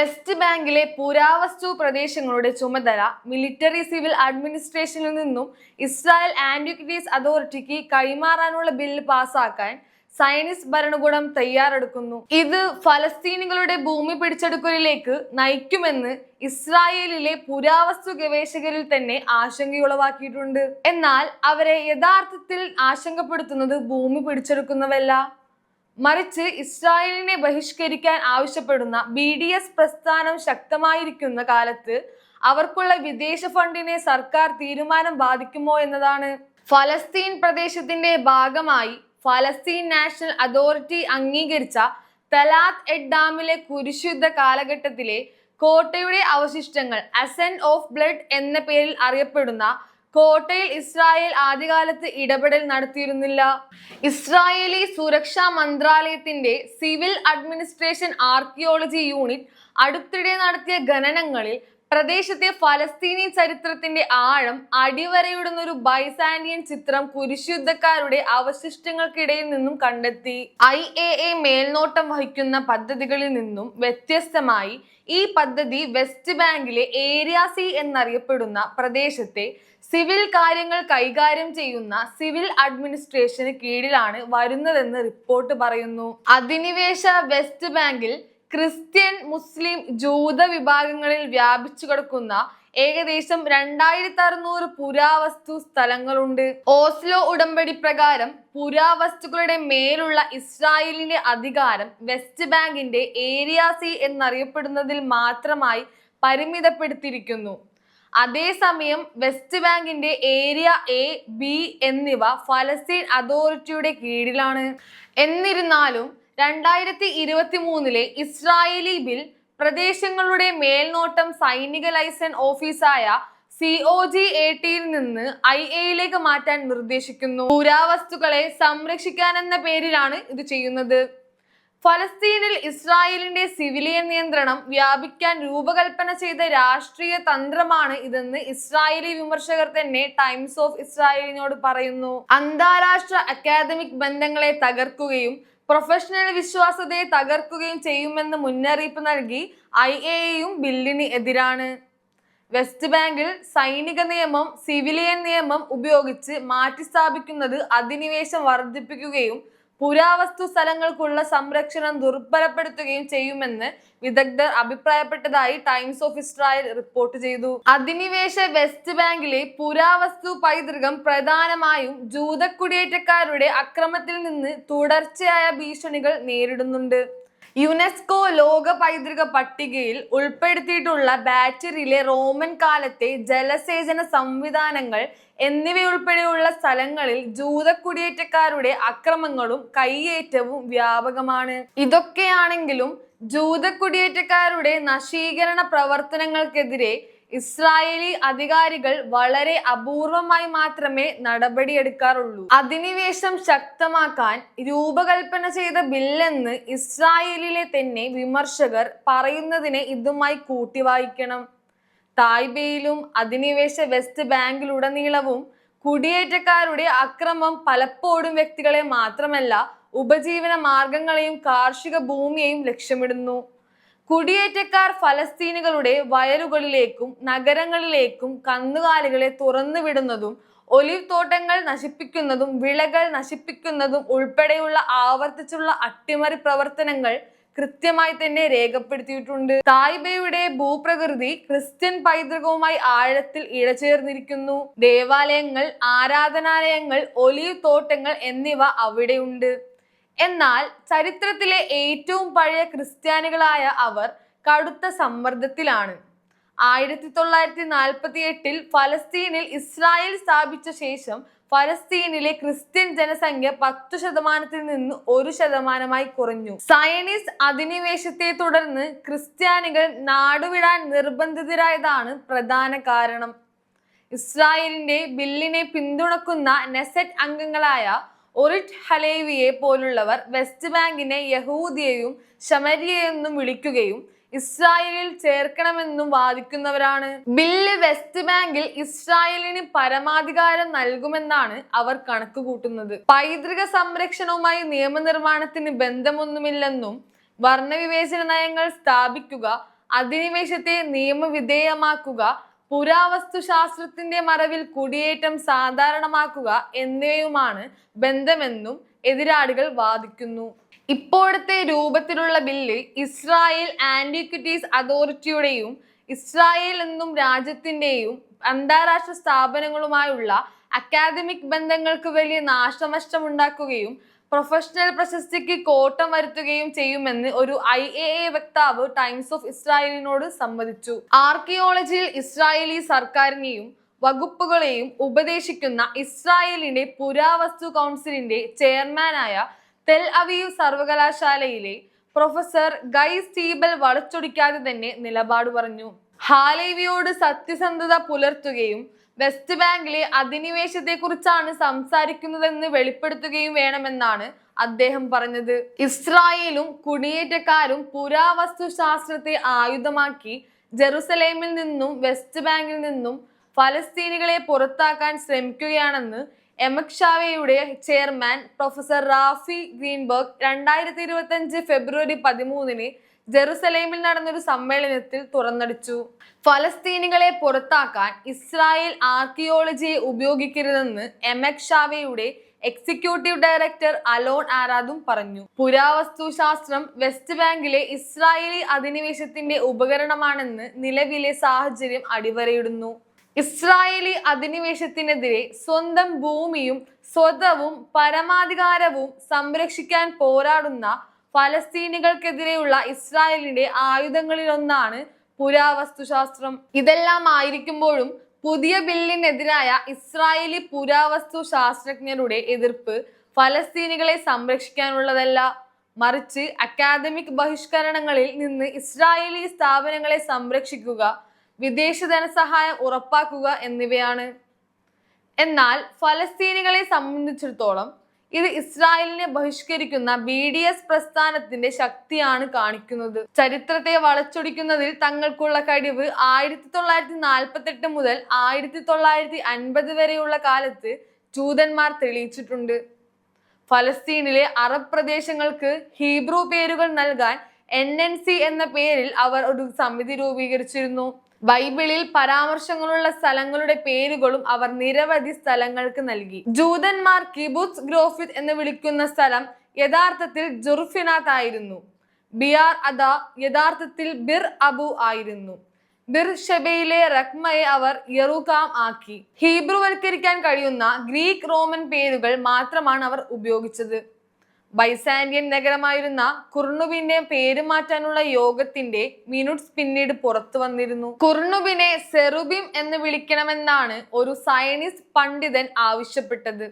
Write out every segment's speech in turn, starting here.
West ബാങ്കിലെ പുരാവസ്തു പ്രദേശങ്ങളുടെ ചുമതല മിലിറ്ററി സിവിൽ അഡ്മിനിസ്ട്രേഷനിൽ നിന്നും ഇസ്രായേൽ ആന്റിക്വിറ്റീസ് അതോറിറ്റിക്ക് കൈമാറാനുള്ള ബില്ല് പാസാക്കാൻ സയനിസ്റ്റ് ഭരണകൂടം തയ്യാറെടുക്കുന്നു. ഇത് ഫലസ്തീനികളുടെ ഭൂമി പിടിച്ചെടുക്കലിലേക്ക് നയിക്കുമെന്ന് ഇസ്രായേലിലെ പുരാവസ്തു ഗവേഷകരിൽ തന്നെ ആശങ്കയുളവാക്കിയിട്ടുണ്ട്. എന്നാൽ അവരെ യഥാർത്ഥത്തിൽ ആശങ്കപ്പെടുത്തുന്നത് ഭൂമി പിടിച്ചെടുക്കുന്നവല്ല മറിച്ച് ഇസ്രായേലിനെ ബഹിഷ്കരിക്കാൻ ആവശ്യപ്പെടുന്ന ബി ഡി എസ് പ്രസ്ഥാനം ശക്തമായിരിക്കുന്ന കാലത്ത് അവർക്കുള്ള വിദേശ ഫണ്ടിനെ സർക്കാർ തീരുമാനം ബാധിക്കുമോ എന്നതാണ്. ഫലസ്തീൻ പ്രദേശത്തിന്റെ ഭാഗമായി ഫലസ്തീൻ നാഷണൽ അതോറിറ്റി അംഗീകരിച്ച തലാത്ത് എഡ് ഡാമിലെ കുരിശുദ്ധ കാലഘട്ടത്തിലെ കോട്ടയുടെ അവശിഷ്ടങ്ങൾ അസെന്റ് ഓഫ് ബ്ലഡ് എന്ന പേരിൽ അറിയപ്പെടുന്ന കോട്ടയിൽ ഇസ്രായേൽ ആദ്യകാലത്ത് ഇടപെടൽ നടത്തിയിരുന്നില്ല. ഇസ്രായേലി സുരക്ഷാ മന്ത്രാലയത്തിന്റെ സിവിൽ അഡ്മിനിസ്ട്രേഷൻ ആർക്കിയോളജി യൂണിറ്റ് അടുത്തിടെ നടത്തിയ ഖനനങ്ങളിൽ പ്രദേശത്തെ ഫലസ്തീനി ചരിത്രത്തിന്റെ ആഴം അടിവരയിടുന്ന ഒരു ബൈസാൻഡിയൻ ചിത്രം കുരിശുദ്ധക്കാരുടെ അവശിഷ്ടങ്ങൾക്കിടയിൽ നിന്നും കണ്ടെത്തി. ഐ മേൽനോട്ടം വഹിക്കുന്ന പദ്ധതികളിൽ നിന്നും വ്യത്യസ്തമായി ഈ പദ്ധതി വെസ്റ്റ് ബാങ്കിലെ ഏരിയ സി എന്നറിയപ്പെടുന്ന പ്രദേശത്തെ സിവിൽ കാര്യങ്ങൾ കൈകാര്യം ചെയ്യുന്ന സിവിൽ അഡ്മിനിസ്ട്രേഷന് കീഴിലാണ് വരുന്നതെന്ന് റിപ്പോർട്ട് പറയുന്നു. അധിനിവേശ വെസ്റ്റ് ബാങ്കിൽ ക്രിസ്ത്യൻ മുസ്ലിം ജൂത വിഭാഗങ്ങളിൽ വ്യാപിച്ചു കിടക്കുന്ന ഏകദേശം രണ്ടായിരത്തി അറുന്നൂറ് പുരാവസ്തു സ്ഥലങ്ങളുണ്ട്. ഓസ്ലോ ഉടമ്പടി പ്രകാരം പുരാവസ്തുക്കളുടെ മേലുള്ള ഇസ്രായേലിന്റെ അധികാരം വെസ്റ്റ് ബാങ്കിന്റെ ഏരിയ സി എന്നറിയപ്പെടുന്നതിൽ മാത്രമായി പരിമിതപ്പെടുത്തിയിരിക്കുന്നു. അതേസമയം വെസ്റ്റ് ബാങ്കിന്റെ ഏരിയ എ ബി എന്നിവ ഫലസ്തീൻ അതോറിറ്റിയുടെ കീഴിലാണ്. എന്നിരുന്നാലും രണ്ടായിരത്തി ഇരുപത്തി മൂന്നിലെ ഇസ്രായേലി ബിൽ പ്രദേശങ്ങളുടെ മേൽനോട്ടം സൈനിക ലൈസൻസ് ഓഫീസായ സി ഒ ജി എ ടിയിൽ നിന്ന് ഐ എയിലേക്ക് മാറ്റാൻ നിർദ്ദേശിക്കുന്നു. പുരാവസ്തുക്കളെ സംരക്ഷിക്കാനെന്ന പേരിലാണ് ഇത് ചെയ്യുന്നത്. ഫലസ്തീനിൽ ഇസ്രായേലിന്റെ സിവിലിയൻ നിയന്ത്രണം വ്യാപിക്കാൻ രൂപകൽപ്പന ചെയ്ത രാഷ്ട്രീയ തന്ത്രമാണ് ഇതെന്ന് ഇസ്രായേലി വിമർശകർ തന്നെ ടൈംസ് ഓഫ് ഇസ്രായേലിനോട് പറയുന്നു. അന്താരാഷ്ട്ര അക്കാദമിക് ബന്ധങ്ങളെ തകർക്കുകയും പ്രൊഫഷണൽ വിശ്വാസതയെ തകർക്കുകയും ചെയ്യുമെന്ന് മുന്നറിയിപ്പ് നൽകി ഐ എ യും ബില്ലിന് എതിരാണ്. വെസ്റ്റ് ബാങ്കിൽ സൈനിക നിയമം സിവിലിയൻ നിയമം ഉപയോഗിച്ച് മാറ്റിസ്ഥാപിക്കുന്നത് അധിനിവേശം വർദ്ധിപ്പിക്കുകയും പുരാവസ്തു സ്ഥലങ്ങൾക്കുള്ള സംരക്ഷണം ദുർബലപ്പെടുത്തുകയും ചെയ്യുമെന്ന് വിദഗ്ധർ അഭിപ്രായപ്പെട്ടതായി ടൈംസ് ഓഫ് ഇസ്രായേൽ റിപ്പോർട്ട് ചെയ്തു. അധിനിവേശ വെസ്റ്റ് ബാങ്കിലെ പുരാവസ്തു പൈതൃകം പ്രധാനമായും ജൂതക്കുടിയേറ്റക്കാരുടെ അക്രമത്തിൽ നിന്ന് തുടർച്ചയായ ഭീഷണികൾ നേരിടുന്നുണ്ട്. യുനെസ്കോ ലോക പൈതൃക പട്ടികയിൽ ഉൾപ്പെടുത്തിയിട്ടുള്ള ബാറ്ററിയിലെ റോമൻ കാലത്തെ ജലസേചന സംവിധാനങ്ങൾ എന്നിവയുൾപ്പെടെയുള്ള സ്ഥലങ്ങളിൽ ജൂതക്കുടിയേറ്റക്കാരുടെ അക്രമങ്ങളും കൈയേറ്റവും വ്യാപകമാണ്. ഇതൊക്കെയാണെങ്കിലും ജൂതക്കുടിയേറ്റക്കാരുടെ നശീകരണ പ്രവർത്തനങ്ങൾക്കെതിരെ ഇസ്രായേലി അധികാരികൾ വളരെ അപൂർവമായി മാത്രമേ നടപടിയെടുക്കാറുള്ളൂ അധിനിവേശം ശക്തമാക്കാൻ രൂപകൽപ്പന ചെയ്ത ബില്ലെന്ന് ഇസ്രായേലിലെ തന്നെ വിമർശകർ പറയുന്നതിനെ ഇതുമായി കൂട്ടി വായിക്കണം തായ്ബയിലും അധിനിവേശ വെസ്റ്റ് ബാങ്കിലുടനീളവും കുടിയേറ്റക്കാരുടെ അക്രമം പലപ്പോഴും വ്യക്തികളെ മാത്രമല്ല ഉപജീവന മാർഗങ്ങളെയും കാർഷിക ഭൂമിയെയും ലക്ഷ്യമിടുന്നു. കുടിയേറ്റക്കാർ ഫലസ്തീനുകളുടെ വയലുകളിലേക്കും നഗരങ്ങളിലേക്കും കന്നുകാലികളെ തുറന്നു വിടുന്നതും ഒലിവ് തോട്ടങ്ങൾ നശിപ്പിക്കുന്നതും വിളകൾ നശിപ്പിക്കുന്നതും ഉൾപ്പെടെയുള്ള ആവർത്തിച്ചുള്ള അട്ടിമറി പ്രവർത്തനങ്ങൾ കൃത്യമായി തന്നെ രേഖപ്പെടുത്തിയിട്ടുണ്ട്. തായ്ബയുടെ ഭൂപ്രകൃതി ക്രിസ്ത്യൻ പൈതൃകവുമായി ആഴത്തിൽ ഇഴചേർന്നിരിക്കുന്നു. ദേവാലയങ്ങൾ ആരാധനാലയങ്ങൾ ഒലിവ് തോട്ടങ്ങൾ എന്നിവ അവിടെയുണ്ട്. എന്നാൽ ചരിത്രത്തിലെ ഏറ്റവും പഴയ ക്രിസ്ത്യാനികളായ അവർ കടുത്ത സമ്മർദ്ദത്തിലാണ്. ആയിരത്തി തൊള്ളായിരത്തി നാൽപ്പത്തി എട്ടിൽ ഫലസ്തീനിൽ ഇസ്രായേൽ സ്ഥാപിച്ച ശേഷം ഫലസ്തീനിലെ ക്രിസ്ത്യൻ ജനസംഖ്യ പത്തു ശതമാനത്തിൽ നിന്ന് ഒരു ശതമാനമായി കുറഞ്ഞു. സയനീസ് അധിനിവേശത്തെ തുടർന്ന് ക്രിസ്ത്യാനികൾ നാടുവിടാൻ നിർബന്ധിതരായതാണ് പ്രധാന കാരണം. ഇസ്രായേലിന്റെ ബില്ലിനെ പിന്തുണക്കുന്ന നെസറ്റ് അംഗങ്ങളായ ഒറിറ്റ് ഹലേവിയെ പോലുള്ളവർ വെസ്റ്റ് ബാങ്കിനെ യഹൂദിയെയും ശമരിയെന്നും വിളിക്കുകയും ഇസ്രായേലിൽ ചേർക്കണമെന്നും വാദിക്കുന്നവരാണ്. ബില്ല് വെസ്റ്റ് ബാങ്കിൽ ഇസ്രായേലിന് പരമാധികാരം നൽകുമെന്നാണ് അവർ കണക്കുകൂട്ടുന്നത്. പൈതൃക സംരക്ഷണവുമായി നിയമനിർമ്മാണത്തിന് ബന്ധമൊന്നുമില്ലെന്നും വർണവിവേചന നയങ്ങൾ സ്ഥാപിക്കുക അധിനിവേശത്തെ നിയമവിധേയമാക്കുക പുരാവസ്തു ശാസ്ത്രത്തിന്റെ മറവിൽ കുടിയേറ്റം സാധാരണമാക്കുക എന്നിവയുമാണ് ബന്ധമെന്നും എതിരാളികൾ വാദിക്കുന്നു. ഇപ്പോഴത്തെ രൂപത്തിലുള്ള ബില്ല് ഇസ്രായേൽ ആന്റിക്വിറ്റീസ് അതോറിറ്റിയുടെയും ഇസ്രായേൽ എന്നും രാജ്യത്തിന്റെയും അന്താരാഷ്ട്ര സ്ഥാപനങ്ങളുമായുള്ള അക്കാദമിക് ബന്ധങ്ങൾക്ക് വലിയ നാശനഷ്ടമുണ്ടാക്കുകയും പ്രൊഫഷണൽ പ്രശസ്തിക്ക് കോട്ടം വരുത്തുകയും ചെയ്യുമെന്ന് ഒരു ഐ എ എ വക്താവ് ടൈംസ് ഓഫ് ഇസ്രായേലിനോട് സമ്മതിച്ചു. ആർക്കിയോളജിയിൽ ഇസ്രായേലി സർക്കാരിനെയും വകുപ്പുകളെയും ഉപദേശിക്കുന്ന ഇസ്രായേലിന്റെ പുരാവസ്തു കൗൺസിലിന്റെ ചെയർമാനായ തെൽ അവീവ് സർവകലാശാലയിലെ പ്രൊഫസർ ഗൈ സ്റ്റീബൽ വളച്ചൊടിക്കാതെ തന്നെ നിലപാട് പറഞ്ഞു. ഹാലേവിയോട് സത്യസന്ധത പുലർത്തുകയും വെസ്റ്റ് ബാങ്കിലെ അധിനിവേശത്തെക്കുറിച്ചാണ് സംസാരിക്കുന്നതെന്ന് വെളിപ്പെടുത്തുകയും വേണമെന്നാണ് അദ്ദേഹം പറഞ്ഞത്. ഇസ്രായേലും കുടിയേറ്റക്കാരും പുരാവസ്തു ശാസ്ത്രത്തെ ആയുധമാക്കി ജെറുസലേമിൽ നിന്നും വെസ്റ്റ് ബാങ്കിൽ നിന്നും ഫലസ്തീനികളെ പുറത്താക്കാൻ ശ്രമിക്കുകയാണെന്ന് എമക്ഷാവയുടെ ചെയർമാൻ പ്രൊഫസർ റാഫി ഗ്രീൻബർഗ് രണ്ടായിരത്തി ഇരുപത്തി അഞ്ച് ഫെബ്രുവരി പതിമൂന്നിന് ജെറുസലേമിൽ നടന്നൊരു സമ്മേളനത്തിൽ തുറന്നടിച്ചു. ഫലസ്തീനികളെ പുറത്താക്കാൻ ഇസ്രായേൽ ആർക്കിയോളജിയെ ഉപയോഗിക്കരുതെന്ന് എം എക് ഷാവയുടെ എക്സിക്യൂട്ടീവ് ഡയറക്ടർ അലോൺ ആരാദും പറഞ്ഞു. പുരാവസ്തു ശാസ്ത്രം വെസ്റ്റ് ബാങ്കിലെ ഇസ്രായേലി അധിനിവേശത്തിന്റെ ഉപകരണമാണെന്ന് നിലവിലെ സാഹചര്യം അടിവരയിടുന്നു. ഇസ്രായേലി അധിനിവേശത്തിനെതിരെ സ്വന്തം ഭൂമിയും സ്വതവും പരമാധികാരവും സംരക്ഷിക്കാൻ പോരാടുന്ന ഫലസ്തീനികൾക്കെതിരെയുള്ള ഇസ്രായേലിന്റെ ആയുധങ്ങളിലൊന്നാണ് പുരാവസ്തുശാസ്ത്രം. ഇതെല്ലാം ആയിരിക്കുമ്പോഴും പുതിയ ബില്ലിനെതിരായ ഇസ്രായേലി പുരാവസ്തു ശാസ്ത്രജ്ഞരുടെ എതിർപ്പ് ഫലസ്തീനികളെ സംരക്ഷിക്കാനുള്ളതല്ല. മറിച്ച് അക്കാദമിക് ബഹിഷ്കരണങ്ങളിൽ നിന്ന് ഇസ്രായേലി സ്ഥാപനങ്ങളെ സംരക്ഷിക്കുക വിദേശ ധനസഹായം ഉറപ്പാക്കുക എന്നിവയാണ്. എന്നാൽ ഫലസ്തീനികളെ സംബന്ധിച്ചിടത്തോളം ഇത് ഇസ്രായേലിനെ ബഹിഷ്കരിക്കുന്ന ബി ഡി എസ് പ്രസ്ഥാനത്തിന്റെ ശക്തിയാണ് കാണിക്കുന്നത്. ചരിത്രത്തെ വളച്ചൊടിക്കുന്നതിൽ തങ്ങൾക്കുള്ള കഴിവ് ആയിരത്തി തൊള്ളായിരത്തി നാൽപ്പത്തെട്ട് മുതൽ ആയിരത്തി തൊള്ളായിരത്തി അൻപത് വരെയുള്ള കാലത്ത് ജൂതന്മാർ തെളിയിച്ചിട്ടുണ്ട്. ഫലസ്തീനിലെ അറബ് പ്രദേശങ്ങൾക്ക് ഹീബ്രു പേരുകൾ നൽകാൻ എൻ എൻ സി എന്ന പേരിൽ അവർ ഒരു സമിതി രൂപീകരിച്ചിരുന്നു. ബൈബിളിൽ പരാമർശങ്ങളുള്ള സ്ഥലങ്ങളുടെ പേരുകളും അവർ നിരവധി സ്ഥലങ്ങൾക്ക് നൽകി. ജൂതന്മാർ കിബുസ് ഗ്രോഫിത് എന്ന് വിളിക്കുന്ന സ്ഥലം യഥാർത്ഥത്തിൽ ജുർഫിനാത്ത് ആയിരുന്നു. ബിയാർ അദ യഥാർത്ഥത്തിൽ ബിർ അബു ആയിരുന്നു. ബിർ ഷെബയിലെ റക്മയെ അവർ യറുകാം ആക്കി. ഹീബ്രുവൽക്കരിക്കാൻ കഴിയുന്ന ഗ്രീക്ക് റോമൻ പേരുകൾ മാത്രമാണ് അവർ ഉപയോഗിച്ചത്. ബൈസാൻഡിയൻ നഗരമായിരുന്ന കുർണുബിന്റെ പേര് മാറ്റാനുള്ള യോഗത്തിന്റെ മിനുട്സ് പിന്നീട് പുറത്തു വന്നിരുന്നു. കുർണുബിനെ സെറുബിം എന്ന് വിളിക്കണമെന്നാണ് ഒരു സയനിസ്റ്റ് പണ്ഡിതൻ ആവശ്യപ്പെട്ടത്.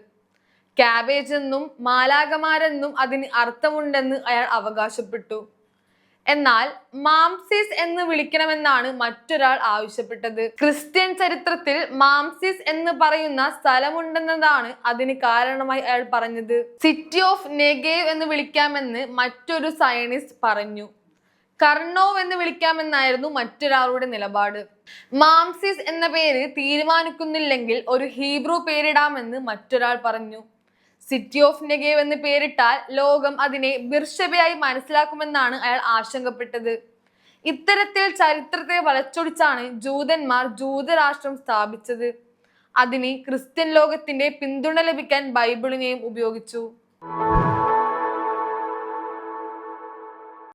കാബേജ് എന്നും മാലാകമാരെന്നും അതിന് അർത്ഥമുണ്ടെന്ന് അയാൾ അവകാശപ്പെട്ടു. എന്നാൽ മാംസിസ് എന്ന് വിളിക്കണമെന്നാണ് മറ്റൊരാൾ ആവശ്യപ്പെട്ടത്. ക്രിസ്ത്യൻ ചരിത്രത്തിൽ മാംസിസ് എന്ന് പറയുന്ന സ്ഥലമുണ്ടെന്നതാണ് അതിന് കാരണമായി അയാൾ പറഞ്ഞത്. സിറ്റി ഓഫ് നെഗേവ് എന്ന് വിളിക്കാമെന്ന് മറ്റൊരു സയനിസ്റ്റ് പറഞ്ഞു. കർണോവ് എന്ന് വിളിക്കാമെന്നായിരുന്നു മറ്റൊരാളുടെ നിലപാട്. മാംസിസ് എന്ന പേര് തീരുമാനിക്കുന്നില്ലെങ്കിൽ ഒരു ഹീബ്രു പേരിടാമെന്ന് മറ്റൊരാൾ പറഞ്ഞു. സിറ്റി ഓഫ് നെഗേവ് എന്ന് പേരിട്ടാൽ ലോകം അതിനെ ബിർഷബയായി മനസ്സിലാക്കുമെന്നാണ് അയാൾ ആശങ്കപ്പെട്ടത്. ഇത്തരത്തിൽ ചരിത്രത്തെ വളച്ചൊടിച്ചാണ് ജൂതന്മാർ ജൂതരാഷ്ട്രം സ്ഥാപിച്ചത്. അതിന് ക്രിസ്ത്യൻ ലോകത്തിന്റെ പിന്തുണ ലഭിക്കാൻ ബൈബിളിനെയും ഉപയോഗിച്ചു.